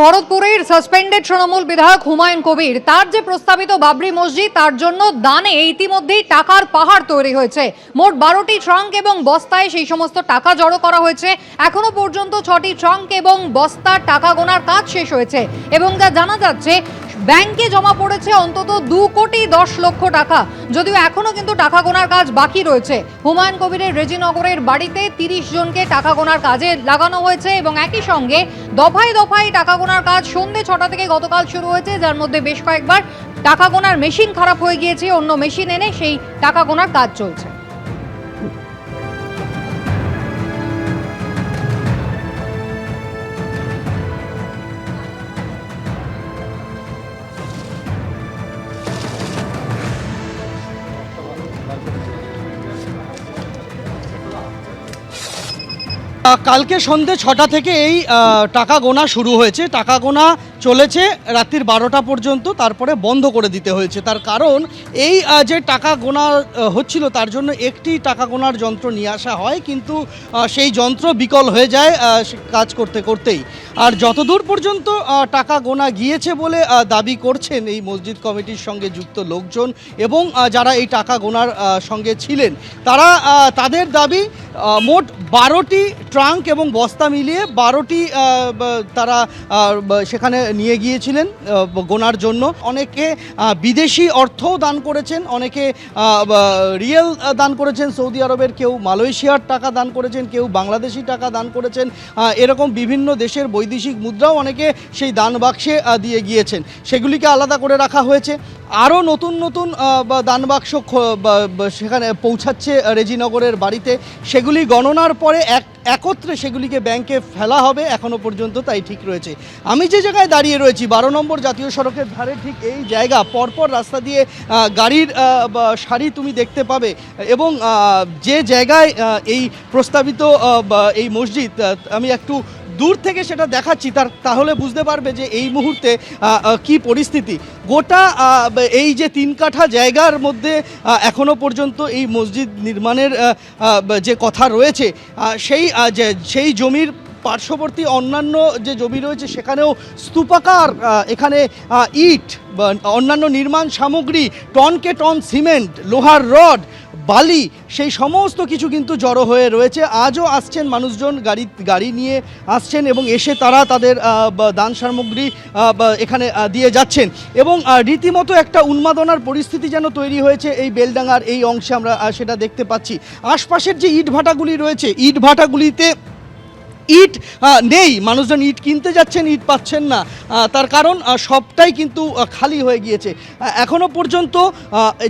ভরতপুরের suspended Trinamool বিধায়ক হুমায়ুন কবির। তার যে প্রস্তাবিত বাবরি মসজিদ, তার জন্য দানে ইতিমধ্যেই টাকার পাহাড় তৈরি হয়েছে। মোট বারোটি ট্রাঙ্ক এবং বস্তায় সেই সমস্ত টাকা জড়ো করা হয়েছে। এখনও পর্যন্ত ছটি ট্রাঙ্ক এবং বস্তার টাকা গোনার কাজ শেষ হয়েছে এবং যা জানা যাচ্ছে ব্যাংকে জমা পড়েছে অন্তত দু কোটি দশ লক্ষ টাকা। যদিও এখনও কিন্তু টাকা গোনার কাজ বাকি রয়েছে। হুমায়ুন কবিরের রেজিনগরের বাড়িতে তিরিশ জনকে টাকা গোনার কাজে লাগানো হয়েছে এবং একই সঙ্গে দফায় দফায় টাকা গোনার কাজ সন্ধ্যে ছটা থেকে গতকাল শুরু হয়েছে, যার মধ্যে বেশ কয়েকবার টাকা গোনার মেশিন খারাপ হয়ে গিয়েছে, অন্য মেশিন এনে সেই টাকা গোনার কাজ চলছে। কালকে সন্ধে ছটা থেকে এই টাকা গোনা শুরু হয়েছে। টাকা গোনা চলেছে রাত্রির বারোটা পর্যন্ত, তারপরে বন্ধ করে দিতে হয়েছে। তার কারণ এই যে টাকা গোনা হচ্ছিল, তার জন্য একটি টাকা গোনার যন্ত্র নিয়ে আসা হয়। কিন্তু সেই যন্ত্র বিকল হয়ে যায় কাজ করতে করতেই। আর যতদূর পর্যন্ত টাকা গোনা গিয়েছে বলে দাবি করছেন এই মসজিদ কমিটির সঙ্গে যুক্ত লোকজন এবং যারা এই টাকা গোনার সঙ্গে ছিলেন, তারা তাদের দাবি মোট বারোটি ট্রাঙ্ক এবং বস্তা মিলিয়ে বারোটি তারা সেখানে নিয়ে গিয়েছিলেন গোনার জন্য। অনেকে বিদেশি অর্থও দান করেছেন, অনেকে রিয়েল দান করেছেন, সৌদি আরবের কেউ মালয়েশিয়ার টাকা দান করেছেন, কেউ বাংলাদেশি টাকা দান করেছেন এরকম বিভিন্ন দেশের বৈদেশিক মুদ্রাও অনেকে সেই দান বাক্সে দিয়ে গিয়েছেন। সেগুলিকে আলাদা করে রাখা হয়েছে। আরও নতুন নতুন দান বাক্স সেখানে পৌঁছাচ্ছে রেজিনগরের বাড়িতে। সেগুলি গণনার পরে এক, একত্রে সেগুলিকে ব্যাংকে ফেলা হবে। এখনও পর্যন্ত তাই ঠিক রয়েছে। আমি যে জায়গায় দাঁড়িয়ে রয়েছি, বারো নম্বর জাতীয় সড়কের ধারে ঠিক এই জায়গা। পরপর রাস্তা দিয়ে গাড়ির সারি তুমি দেখতে পাবে। এবং যে জায়গায় এই প্রস্তাবিত এই মসজিদ আমি একটু দূর থেকে সেটা দেখাচ্ছি তার তাহলে বুঝতে পারবে যে এই মুহূর্তে কি পরিস্থিতি। গোটা এই যে তিন কাঠা জায়গার মধ্যে আহ, এখনও পর্যন্ত এই মসজিদ নির্মাণের যে কথা রয়েছে সেই সেই জমির পার্শ্ববর্তী অন্যান্য যে জমি রয়েছে সেখানেও স্তূপাকার এখানে ইট অন্যান্য নির্মাণ সামগ্রী টনকে টন সিমেন্ট লোহার রড বালি, সেই সমস্ত কিছু কিন্তু জড়ো হয়ে রয়েছে। আজও আসছেন মানুষজন গাড়ি গাড়ি নিয়ে আসছেন এবং এসে তারা তাদের দান সামগ্রী এখানে দিয়ে যাচ্ছেন। এবং রীতিমতো একটা উন্মাদনার পরিস্থিতি যেন তৈরি হয়েছে এই বেলডাঙ্গার এই অংশে আমরা সেটা দেখতে পাচ্ছি। আশপাশের যে ইটভাটাগুলি রয়েছে ইট ভাটাগুলিতে ইট নেই। মানুষজন ইট কিনতে যাচ্ছেন, ইট পাচ্ছেন না। তার কারণ সবটাই কিন্তু খালি হয়ে গিয়েছে। এখনও এখনও পর্যন্ত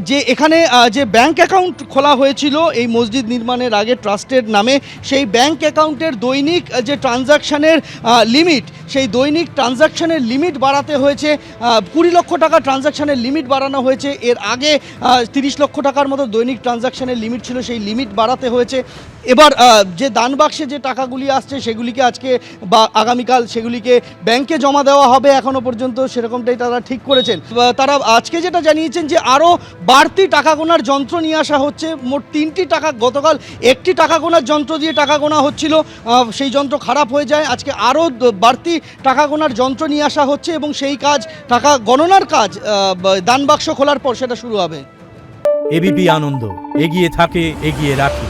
যে এখানে যে ব্যাংক অ্যাকাউন্ট খোলা হয়েছিল, এই মসজিদ নির্মাণের আগে ট্রাস্টের নামে, সেই ব্যাংক অ্যাকাউন্টের দৈনিক যে ট্রানজাকশানের লিমিট সেই দৈনিক ট্রানজাকশানের লিমিট বাড়াতে হয়েছে কুড়ি লক্ষ টাকা ট্রানজাকশানের লিমিট বাড়ানো হয়েছে। এর আগে তিরিশ লক্ষ টাকার মতো দৈনিক ট্রানজাকশানের লিমিট ছিল, সেই লিমিট বাড়াতে হয়েছে। এবার যে দান বাক্সে যে টাকাগুলি আসছে, সেগুলিকে আজকে বা আগামীকাল সেগুলিকে ব্যাংকে জমা দেওয়া হবে এখনও পর্যন্ত, সেরকমটাই তারা ঠিক করেছেন। তারা আজকে যেটা জানিয়েছেন যে আরও বাড়তি টাকা গোনার যন্ত্র নিয়ে আসা হচ্ছে। মোট তিনটি টাকা, গতকাল একটি টাকা গোনার যন্ত্র দিয়ে টাকা গোনা হচ্ছিল। সেই যন্ত্র খারাপ হয়ে যায়। আজকে আরও বাড়তি টাকা গোনার যন্ত্র নিয়ে আসা হচ্ছে এবং সেই কাজ, টাকা গণনার কাজ দান বাক্স খোলার পর সেটা শুরু হবে। এবিপি আনন্দ, এগিয়ে থাকে, এগিয়ে রাখে।